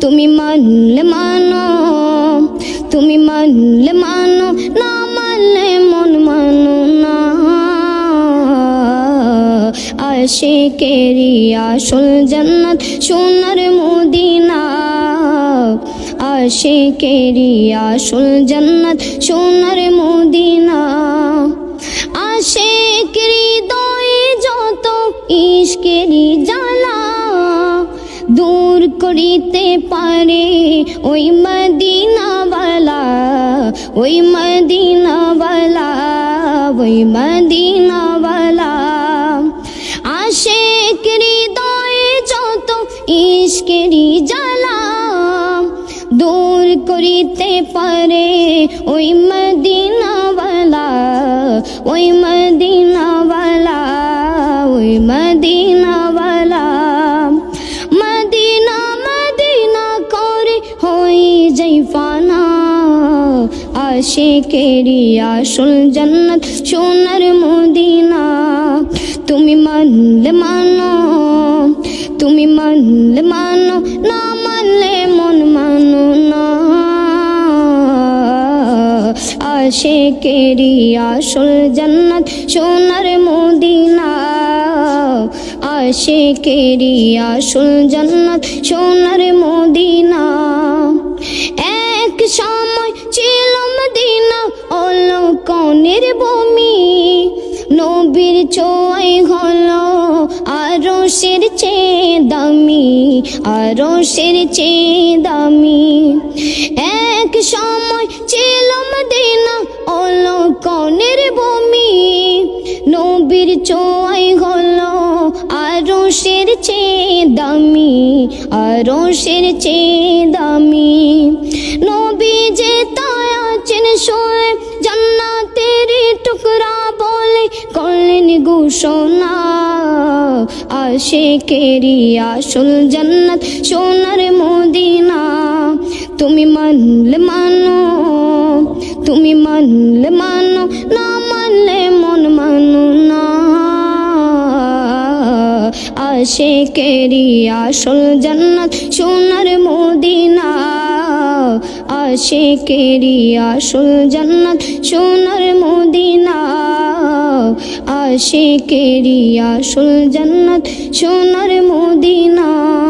তুমি মানলে মানো, তুমি মানলে মানো, না মানলে মন মানো না। আশেকেরি আসল জান্নাত সোনার মদিনা। আশেকেরি আসল জান্নাত সোনার মদিনা। আশেক হৃদয়ে যত ইশকেরি দূর করিতে পারে। ওই মদিনাওয়ালা ওই মদিনাওয়ালা ওই মদিনাওয়ালা। আশেক হৃদয়ে যত ইশকেরি জ্বালা, দূর করিতে পারে। ওই মদিনাওয়ালা, ওই যাই ফানা আশেকেরি আসল জান্নাত সোনার মদিনা তুমি মানলে মানো তুমি মানলে মানো না মানলে মন মানো না আশে আশেকেরি আসল জান্নাত সোনার মদিনা আশেকেরি আসল জান্নাত সোনার মদিনা এক সময় ছিল মদিনা হলো কনের বমি নবীর চোয় হলো আরও সের চেয়ে দামি আরও সের চেয়ে দামি। এক সময় ছিল মদিনা হলো কনের বমি নবীর চোয় হলো চেয়ে দামি, আরও সের চেয়ে দামি। নবী যে তাই আছেন শোয়ে জান্নাতের টুকরা বলে করলেন ঘোষণা। আশেকেরি আসল জান্নাত সোনার মদিনা। তুমি মানলে মানো, তুমি মানলে মানো, না আশেকেরি আসল জান্নাত, সোনার মদিনা। আশেকেরি আসল জান্নাত, সোনার মদিনা। আশেকেরি আসল জান্নাত, সোনার মদিনা।